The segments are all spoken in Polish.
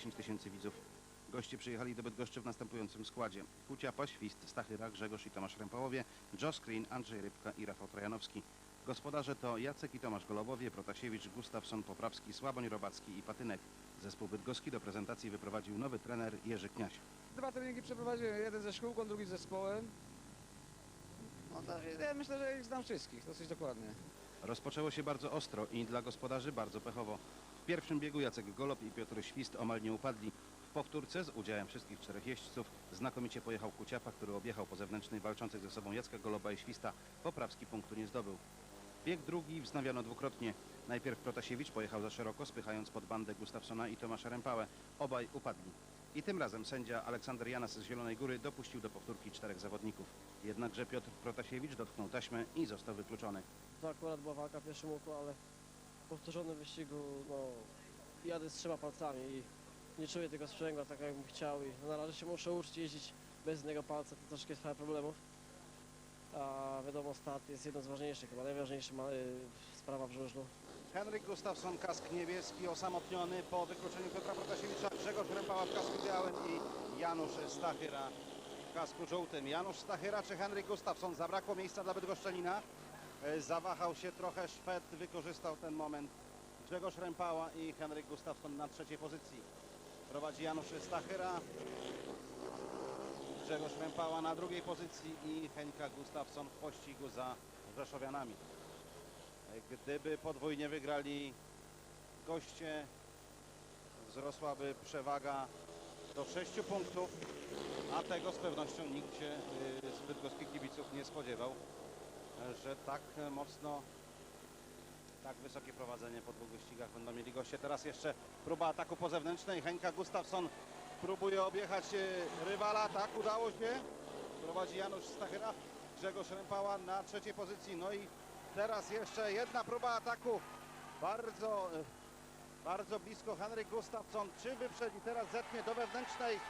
10 tysięcy widzów. Goście przyjechali do Bydgoszczy w następującym składzie. Kuciapa, Świst, Stachyra, Grzegorz i Tomasz Rępałowie, Joe Screen, Andrzej Rybka i Rafał Trojanowski. Gospodarze to Jacek i Tomasz Golobowie, Protasiewicz, Gustawson, Poprawski, Słaboń, Robacki i Patynek. Zespół bydgoski do prezentacji wyprowadził nowy trener Jerzy Kniaś. Dwa treningi przeprowadziłem, jeden ze szkółką, drugi z zespołem. No to ja myślę, że ich znam wszystkich, dosyć dokładnie. Rozpoczęło się bardzo ostro i dla gospodarzy bardzo pechowo. W pierwszym biegu Jacek Golob i Piotr Świst omal nie upadli. W powtórce z udziałem wszystkich czterech jeźdźców znakomicie pojechał Kuciapa, który objechał po zewnętrznej walczących ze sobą Jacka Goloba i Śwista. Poprawski punktu nie zdobył. Bieg drugi wznawiano dwukrotnie. Najpierw Protasiewicz pojechał za szeroko, spychając pod bandę Gustafsona i Tomasza Rępałę. Obaj upadli. I tym razem sędzia Aleksander Janas z Zielonej Góry dopuścił do powtórki czterech zawodników. Jednakże Piotr Protasiewicz dotknął taśmę i został wykluczony. To akurat była walka w pierwszym ale powtórzonym wyścigu no, jadę z trzema palcami i nie czuję tego sprzęgła tak jakbym chciał i na razie się muszę uczyć jeździć bez jednego palca, to troszkę parę problemów. A wiadomo, start jest jedną z ważniejszych, chyba najważniejsza y, sprawa w żużlu. Henryk Gustafsson, kask niebieski, osamotniony po wykluczeniu Piotra Protasiewicza, Grzegorz Rępała w kasku białym i Janusz Stachyra w kasku żółtym. Janusz Stachyra czy Henryk Gustafsson? Zabrakło miejsca dla Bydgoszczenina. E, Zawahał się trochę Szwed, wykorzystał ten moment. Grzegorz Rępała i Henryk Gustafsson na trzeciej pozycji. Prowadzi Janusz Stachyra. Grzegorz Rępała na drugiej pozycji i Henka Gustafsson w pościgu za Rzeszowianami. Gdyby podwójnie wygrali goście, wzrosłaby przewaga do 6 punktów, a tego z pewnością nikt się y, z bydgoskich kibiców nie spodziewał, że tak mocno, tak wysokie prowadzenie po dwóch wyścigach będą mieli goście. Teraz jeszcze próba ataku po zewnętrznej. Henka Gustafsson próbuje objechać y, rywala, tak udało się. Prowadzi Janusz Stachyra, Grzegorz Rępała na trzeciej pozycji. No i Teraz jeszcze jedna próba ataku. Bardzo, e, bardzo blisko Henryk Gustafsson. Czy wyprzedzi? Teraz zetnie do wewnętrznej.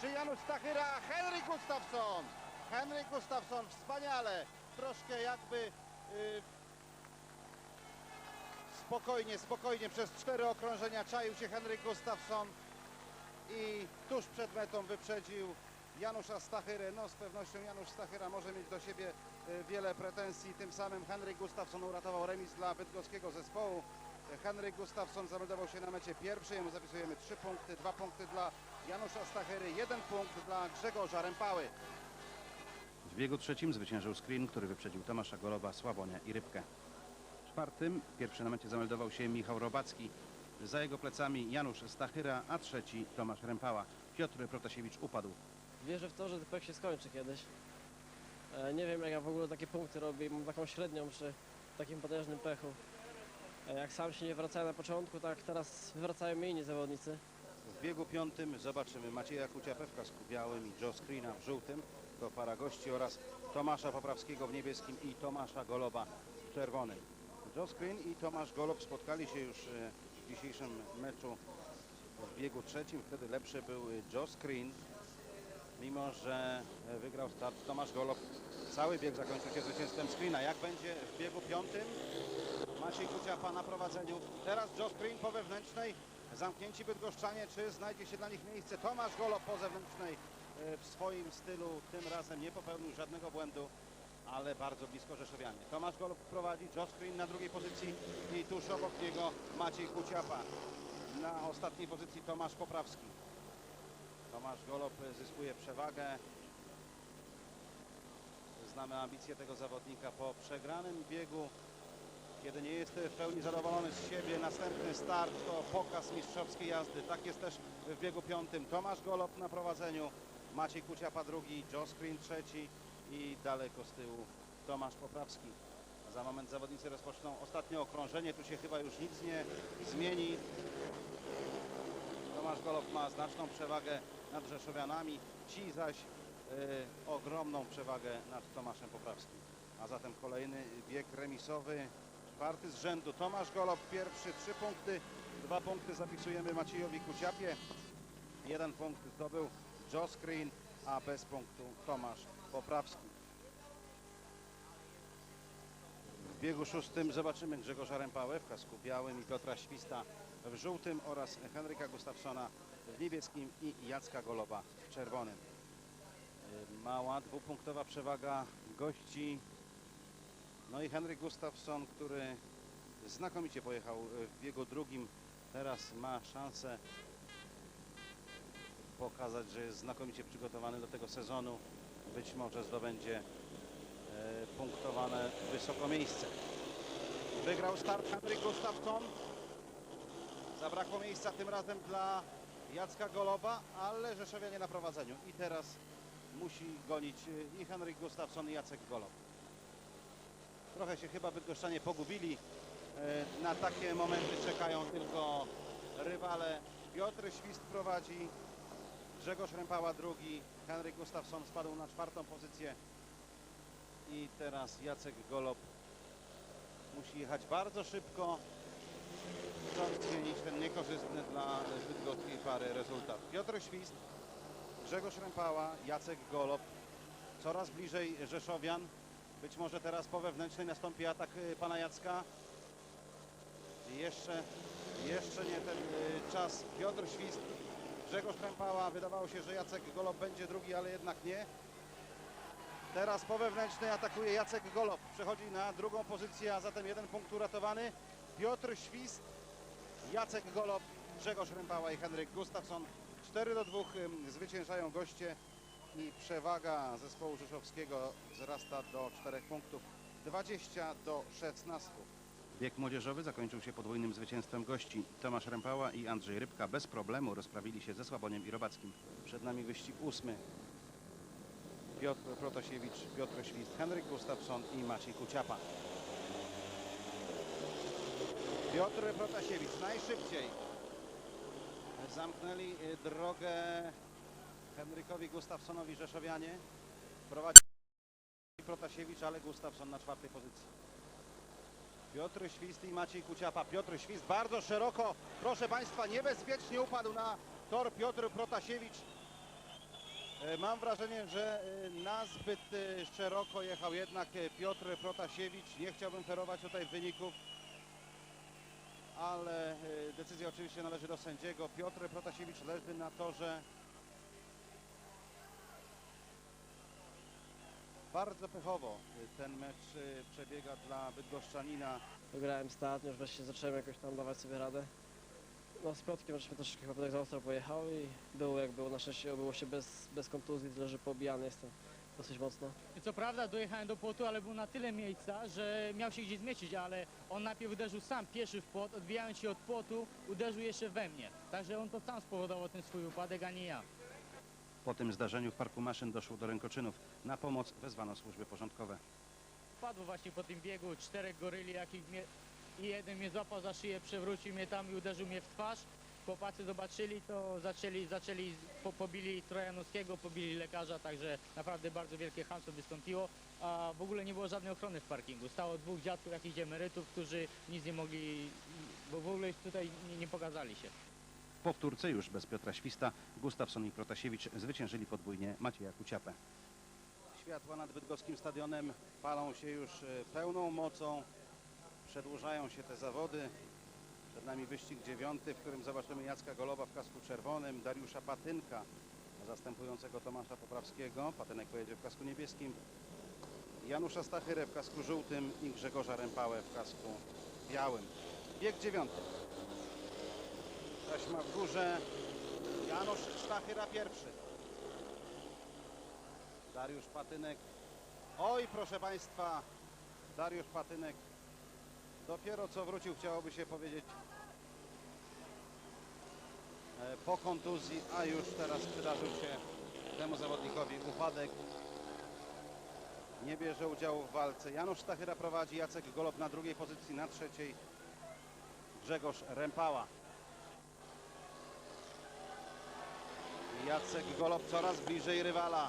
Czy Janusz Stachyra? Henryk Gustafsson! Henryk Gustafsson wspaniale. Troszkę jakby y, spokojnie, spokojnie przez cztery okrążenia czaił się Henryk Gustafsson i tuż przed metą wyprzedził Janusza Stachyrę. No z pewnością Janusz Stachyra może mieć do siebie e, wiele pretensji. Tym samym Henryk Gustafsson uratował remis dla bydgoskiego zespołu. Henryk Gustafsson zameldował się na mecie pierwszej. Mu zapisujemy trzy punkty, dwa punkty dla Janusza Stachyry, jeden punkt dla Grzegorza Rępały. W biegu trzecim zwyciężył Screen, który wyprzedził Tomasza Goloba, Sławonia i Rybkę. Czwartym pierwszy na mecie zameldował się Michał Robacki. Za jego plecami Janusz Stachyra, a trzeci Tomasz Rępała. Piotr Protasiewicz upadł. Wierzę w to, że ten pech się skończy kiedyś. E, nie wiem jak ja w ogóle takie punkty robię, mam taką średnią przy takim potężnym pechu. E, jak sam się nie wracałem na początku, tak teraz wracają mi inni zawodnicy. W biegu piątym zobaczymy Macieja Kuciapę w kasku białym i Joe Screena w żółtym. To para gości oraz Tomasza Poprawskiego w niebieskim i Tomasza Goloba w czerwonym. Joe Screen i Tomasz Golob spotkali się już e, w dzisiejszym meczu w biegu trzecim. Wtedy lepszy był e, Joe Screen. Mimo, że e, wygrał start Tomasz Golob, cały bieg zakończył się zwycięstwem Screena. Jak będzie w biegu piątym? Maciej Kuciapa na prowadzeniu. Teraz Joe Screen po wewnętrznej. Zamknięci Bydgoszczanie, czy znajdzie się dla nich miejsce? Tomasz Golob po zewnętrznej w swoim stylu. Tym razem nie popełnił żadnego błędu, ale bardzo blisko Rzeszowianie. Tomasz Golob prowadzi, Joe Screen na drugiej pozycji i tuż obok niego Maciej Kuciapa. Na ostatniej pozycji Tomasz Poprawski. Tomasz Golob zyskuje przewagę. Znamy ambicje tego zawodnika po przegranym biegu. Kiedy nie jest w pełni zadowolony z siebie, następny start to pokaz mistrzowskiej jazdy. Tak jest też w biegu piątym. Tomasz Golob na prowadzeniu, Maciej Kuciapa drugi, Joe Screen trzeci i daleko z tyłu Tomasz Poprawski. Za moment zawodnicy rozpoczną ostatnie okrążenie. Tu się chyba już nic nie zmieni. Tomasz Golob ma znaczną przewagę nad Rzeszowianami, ci zaś e, ogromną przewagę nad Tomaszem Poprawskim. A zatem kolejny bieg remisowy, czwarty z rzędu. Tomasz Golob pierwszy, trzy punkty, dwa punkty zapisujemy Maciejowi Kuciapie. Jeden punkt zdobył Joe Screen, a bez punktu Tomasz Poprawski. W biegu szóstym zobaczymy Grzegorza Rępałę w kasku białym i Piotra Śwista w żółtym oraz Henryka Gustafsona w niebieskim i Jacka Goloba w czerwonym. Mała dwupunktowa przewaga gości. No i Henryk Gustafsson, który znakomicie pojechał w biegu drugim, teraz ma szansę pokazać, że jest znakomicie przygotowany do tego sezonu. Być może zdobędzie e, punktowane wysoko miejsce. Wygrał start Henryk Gustafsson. Zabrakło miejsca tym razem dla Jacka Goloba, ale Rzeszowianie na prowadzeniu. I teraz musi gonić y, i Henryk Gustafsson i Jacek Golob. Trochę się chyba Bydgoszczanie pogubili. E, Na takie momenty czekają tylko rywale. Piotr Świst prowadzi, Grzegorz Rępała drugi, Henryk Gustafsson spadł na czwartą pozycję i teraz Jacek Golob musi jechać bardzo szybko, chcąc zmienić ten niekorzystny dla bydgoskiej pary rezultat. Piotr Świst, Grzegorz Rępała, Jacek Golob coraz bliżej Rzeszowian. Być może teraz po wewnętrznej nastąpi atak y, pana Jacka. Jeszcze, jeszcze nie ten y, czas. Piotr Świst Grzegorz Krępała, wydawało się, że Jacek Golob będzie drugi, ale jednak nie. Teraz po wewnętrznej atakuje Jacek Golob. Przechodzi na drugą pozycję, a zatem jeden punkt uratowany. Piotr Świst, Jacek Golob, Grzegorz Rępała i Henryk Gustafsson. 4 do 2 ym, zwyciężają goście i przewaga zespołu rzeszowskiego wzrasta do 4 punktów. 20 do 16. Bieg młodzieżowy zakończył się podwójnym zwycięstwem gości. Tomasz Rępała i Andrzej Rybka bez problemu rozprawili się ze Słaboniem i Robackim. Przed nami wyścig ósmy. Piotr Protasiewicz, Piotr Świst, Henryk Gustafsson i Maciej Kuciapa. Piotr Protasiewicz najszybciej zamknęli y, drogę Henrykowi Gustafsonowi Rzeszowianie. Prowadzi Protasiewicz, ale Gustafson na czwartej pozycji. Piotr Świst i Maciej Kuciapa. Piotr Świst bardzo szeroko, proszę Państwa, niebezpiecznie upadł na tor Piotr Protasiewicz. E, Mam wrażenie, że e, nazbyt e, szeroko jechał jednak Piotr Protasiewicz. Nie chciałbym ferować tutaj wyników, ale decyzja oczywiście należy do sędziego. Piotr Protasiewicz leży na torze. Bardzo pechowo e, ten mecz e, przebiega dla Bydgoszczanina. Wygrałem start, już wreszcie zacząłem jakoś tam dawać sobie radę. No z Piotrkiem żeśmy troszkę chyba tak za ostro pojechał i było jak było. Na szczęście obyło się bez, bez kontuzji, tyle że pobijany jestem dosyć mocno. Co prawda dojechałem do płotu, ale był na tyle miejsca, że miał się gdzie zmieścić, ale on najpierw uderzył sam pierwszy w płot, odbijając się od płotu, uderzył jeszcze we mnie. Także on to sam spowodował ten swój upadek, a nie ja. Po tym zdarzeniu w parku maszyn doszło do rękoczynów. Na pomoc wezwano służby porządkowe. Padło właśnie po tym biegu czterech goryli, jakich mnie, i jeden mnie złapał za szyję, przewrócił mnie tam i uderzył mnie w twarz. Chłopacy zobaczyli to, zaczęli, zaczęli po, pobili Trojanowskiego, pobili lekarza, także naprawdę bardzo wielkie hamstwo wystąpiło, a w ogóle nie było żadnej ochrony w parkingu. Stało dwóch dziadków, jakichś emerytów, którzy nic nie mogli, bo w ogóle tutaj nie, nie pokazali się. Powtórce już bez Piotra Śwista Gustafson i Protasiewicz zwyciężyli podwójnie Macieja Kuciapę. Światła nad bydgoskim stadionem palą się już e, pełną mocą. Przedłużają się te zawody. Przed nami wyścig dziewiąty, w którym zobaczymy Jacka Goloba w kasku czerwonym, Dariusza Patynka zastępującego Tomasza Poprawskiego. Patynek pojedzie w kasku niebieskim. Janusza Stachyrę w kasku żółtym i Grzegorza Rępałę w kasku białym. Bieg dziewiąty. Taśma w górze. Janusz Stachyra pierwszy. Dariusz Patynek. Oj, proszę Państwa, Dariusz Patynek dopiero co wrócił, chciałoby się powiedzieć, e, po kontuzji, a już teraz przydarzył się temu zawodnikowi upadek. Nie bierze udziału w walce. Janusz Stachyra prowadzi, Jacek Golob na drugiej pozycji, na trzeciej Grzegorz Rępała. Jacek Golob coraz bliżej rywala.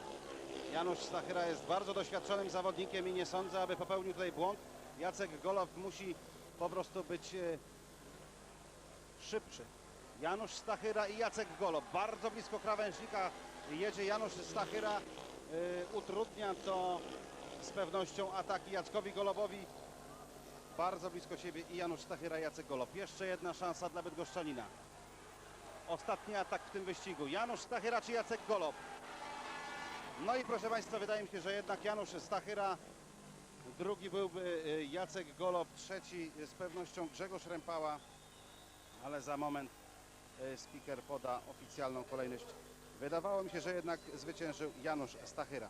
Janusz Stachyra jest bardzo doświadczonym zawodnikiem i nie sądzę, aby popełnił tutaj błąd. Jacek Golob musi po prostu być e, szybszy. Janusz Stachyra i Jacek Golob. Bardzo blisko krawężnika jedzie Janusz Stachyra. E, Utrudnia to z pewnością ataki Jackowi Golobowi. bardzo blisko siebie i Janusz Stachyra, Jacek Golob. Jeszcze jedna szansa dla Bydgoszczanina. Ostatni atak w tym wyścigu. Janusz Stachyra czy Jacek Golob? No i proszę Państwa, wydaje mi się, że jednak Janusz Stachyra, drugi byłby y, Jacek Golob, trzeci z pewnością Grzegorz Rempała, ale za moment y, speaker poda oficjalną kolejność. Wydawało mi się, że jednak zwyciężył Janusz Stachyra.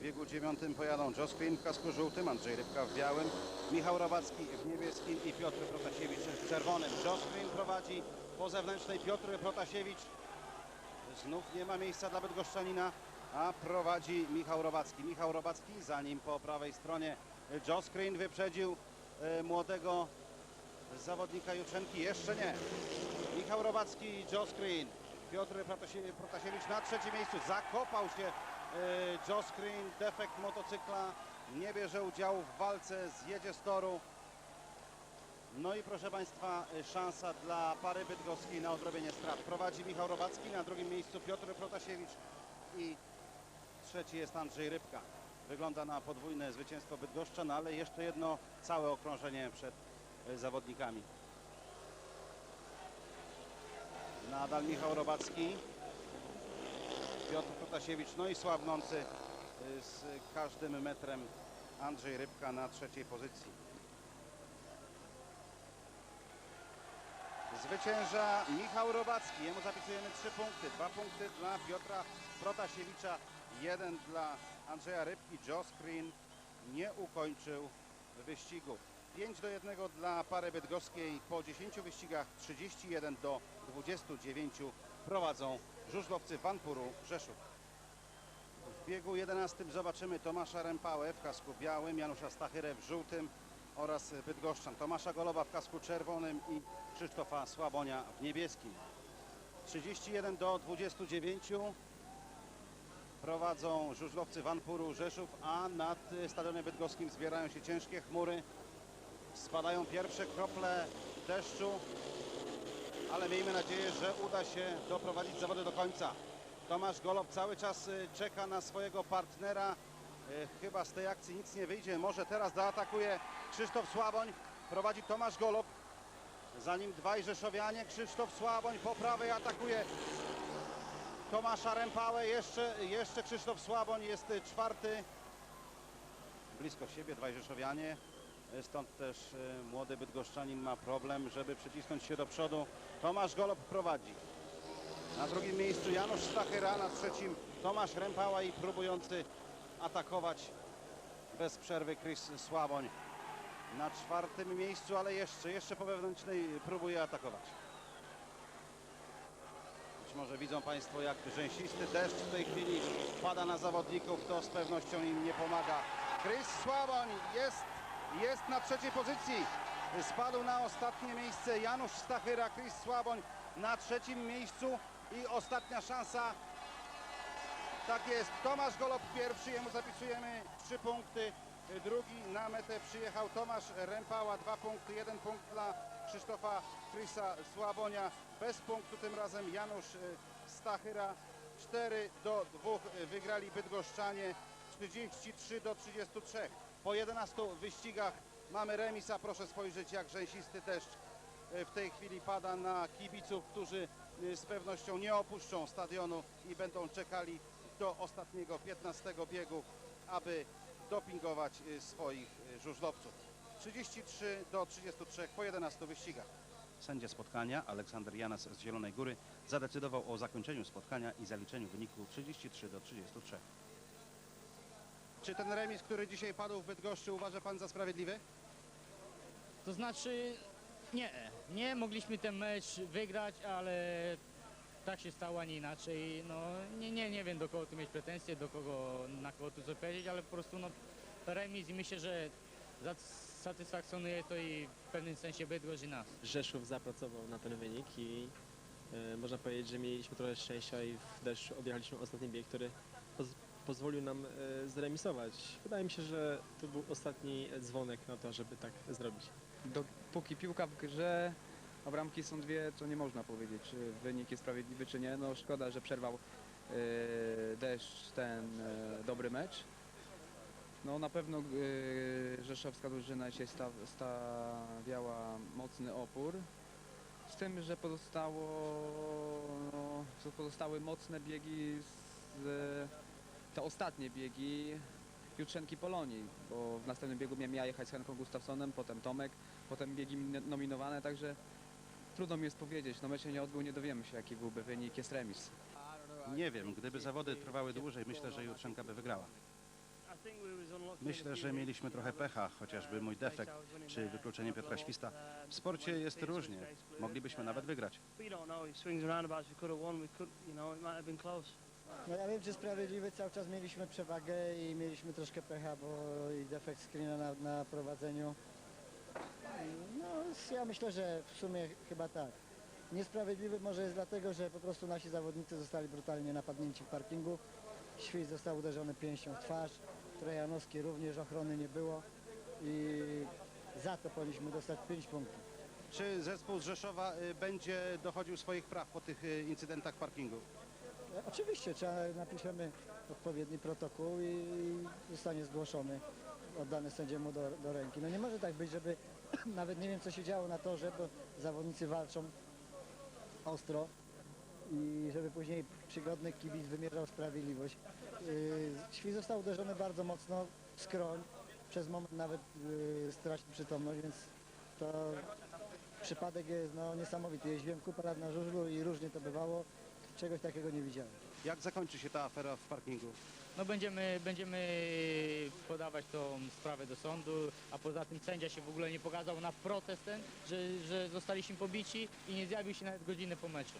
W biegu dziewiątym pojadą Josh Green w kasku żółtym, Andrzej Rybka w białym, Michał Robacki w niebieskim i Piotr Protasiewicz w czerwonym. Josh Green prowadzi po zewnętrznej, Piotr Protasiewicz znów nie ma miejsca dla Bydgoszczanina, a prowadzi Michał Robacki. Michał Robacki, za nim po prawej stronie Josh Green wyprzedził e, młodego zawodnika Jutrzenki. Jeszcze nie. Michał Robacki i Josh Green. Piotr Protasie- Protasiewicz na trzecim miejscu. Zakopał się Josh Green. Defekt motocykla. Nie bierze udziału w walce. Zjedzie z toru. No i proszę Państwa, e, szansa dla pary bydgoskiej na odrobienie strat. Prowadzi Michał Robacki, na drugim miejscu Piotr Protasiewicz i trzeci jest Andrzej Rybka. Wygląda na podwójne zwycięstwo Bydgoszczan, ale jeszcze jedno całe okrążenie przed e, zawodnikami. Nadal Michał Robacki, Piotr Protasiewicz, no i słabnący y, z każdym metrem Andrzej Rybka na trzeciej pozycji. Zwycięża Michał Robacki, jemu zapisujemy trzy punkty. Dwa punkty dla Piotra Protasiewicza, jeden dla Andrzeja Rybki. Joe Screen nie ukończył wyścigu. 5 do 1 dla pary bydgoskiej. Po 10 wyścigach 31 do 29 prowadzą żużlowcy Vanpuru Rzeszów. W biegu 11 zobaczymy Tomasza Rempałę w kasku białym, Janusza Stachyrę w żółtym oraz Bydgoszczan. Tomasza Goloba w kasku czerwonym i Krzysztofa Słabonia w niebieskim. 31 do 29 prowadzą żużlowcy Vanpuru Rzeszów, a nad stadionem bydgoskim zbierają się ciężkie chmury. Spadają pierwsze krople deszczu, ale miejmy nadzieję, że uda się doprowadzić zawody do końca. Tomasz Golob cały czas y, czeka na swojego partnera. Y, Chyba z tej akcji nic nie wyjdzie. Może teraz zaatakuje Krzysztof Słaboń. Prowadzi Tomasz Golob. Za nim dwaj Rzeszowianie. Krzysztof Słaboń po prawej atakuje Tomasza Rempałę. Jeszcze, jeszcze Krzysztof Słaboń jest y, czwarty. Blisko siebie dwaj Rzeszowianie. Stąd też y, młody Bydgoszczanin ma problem, żeby przycisnąć się do przodu. Tomasz Golob prowadzi. Na drugim miejscu Janusz Stachyra, na trzecim Tomasz Rempała i próbujący atakować bez przerwy Chris Słaboń. Na czwartym miejscu, ale jeszcze, jeszcze po wewnętrznej próbuje atakować. Być może widzą Państwo, jak rzęsisty deszcz w tej chwili pada na zawodników. To z pewnością im nie pomaga. Chris Słaboń jest, jest na trzeciej pozycji. Spadł na ostatnie miejsce Janusz Stachyra, Chris Słaboń na trzecim miejscu i ostatnia szansa. Tak jest, Tomasz Golob pierwszy, jemu zapisujemy trzy punkty. Drugi na metę przyjechał Tomasz Rempała, dwa punkty, jeden punkt dla Krzysztofa Chrisa Słabonia. Bez punktu tym razem Janusz y, Stachyra. 4 do 2 wygrali Bydgoszczanie, 33 do 33. Po 11 wyścigach mamy remis, a proszę spojrzeć jak rzęsisty deszcz y, w tej chwili pada na kibiców, którzy y, z pewnością nie opuszczą stadionu i będą czekali do ostatniego 15 biegu, aby dopingować y, swoich żużlowców. 33 do 33 po 11 wyścigach. Sędzia spotkania Aleksander Janas z Zielonej Góry zadecydował o zakończeniu spotkania i zaliczeniu wyniku 33 do 33. Czy ten remis, który dzisiaj padł w Bydgoszczy uważa Pan za sprawiedliwy? To znaczy nie, nie mogliśmy ten mecz wygrać, ale tak się stało, a nie inaczej. No nie, nie, nie wiem do kogo tu mieć pretensje, do kogo, na kogo tu co powiedzieć, ale po prostu no remis i myślę, że satysfakcjonuje to i w pewnym sensie Bydgoszcz i nas. Rzeszów zapracował na ten wynik i e, można powiedzieć, że mieliśmy trochę szczęścia i deszczu odjechaliśmy ostatni bieg, który pozwolił nam e, zremisować. Wydaje mi się, że to był ostatni dzwonek na to, żeby tak zrobić. Dopóki piłka w grze, a bramki są dwie, to nie można powiedzieć, czy wynik jest sprawiedliwy, czy nie. No szkoda, że przerwał e, deszcz ten e, dobry mecz. No na pewno rzeszowska drużyna sta, stawiała mocny opór. Z tym, że pozostało, no, pozostały mocne biegi, z, te ostatnie biegi Jutrzenki Polonii, bo w następnym biegu miałem ja jechać z Henką Gustafsonem, potem Tomek, potem biegi min- nominowane, także trudno mi jest powiedzieć. No mecz się nie odbył, nie dowiemy się jaki byłby wynik, jest remis. Nie wiem, gdyby zawody trwały dłużej, myślę, że Jutrzenka by wygrała. Myślę, że mieliśmy trochę pecha, chociażby mój defekt, czy wykluczenie Piotra Śwista. W sporcie jest różnie. Moglibyśmy nawet wygrać. No ja wiem, czy sprawiedliwy, cały czas mieliśmy przewagę i mieliśmy troszkę pecha, bo i defekt screena na, na prowadzeniu. No ja myślę, że w sumie chyba tak. Niesprawiedliwy może jest dlatego, że po prostu nasi zawodnicy zostali brutalnie napadnięci w parkingu. Świt został uderzony pięścią w twarz, Trojanowski również ochrony nie było i za to powinniśmy dostać 5 punktów. Czy zespół z Rzeszowa y, będzie dochodził swoich praw po tych y, incydentach parkingu? Oczywiście, trzeba, napiszemy odpowiedni protokół i zostanie zgłoszony, oddany sędziemu do, do ręki. No nie może tak być, żeby nawet nie wiem co się działo na torze, bo zawodnicy walczą ostro i żeby później przygodny kibic wymierzał sprawiedliwość. Yy, Świt został uderzony bardzo mocno w skroń, przez moment nawet yy, stracił przytomność, więc to przypadek jest no, niesamowity. Jeździłem kupę lat na żużlu i różnie to bywało, czegoś takiego nie widziałem. Jak zakończy się ta afera w parkingu? No będziemy, będziemy podawać tą sprawę do sądu, a poza tym sędzia się w ogóle nie pokazał na protest ten, że, że zostaliśmy pobici i nie zjawił się nawet godzinę po meczu.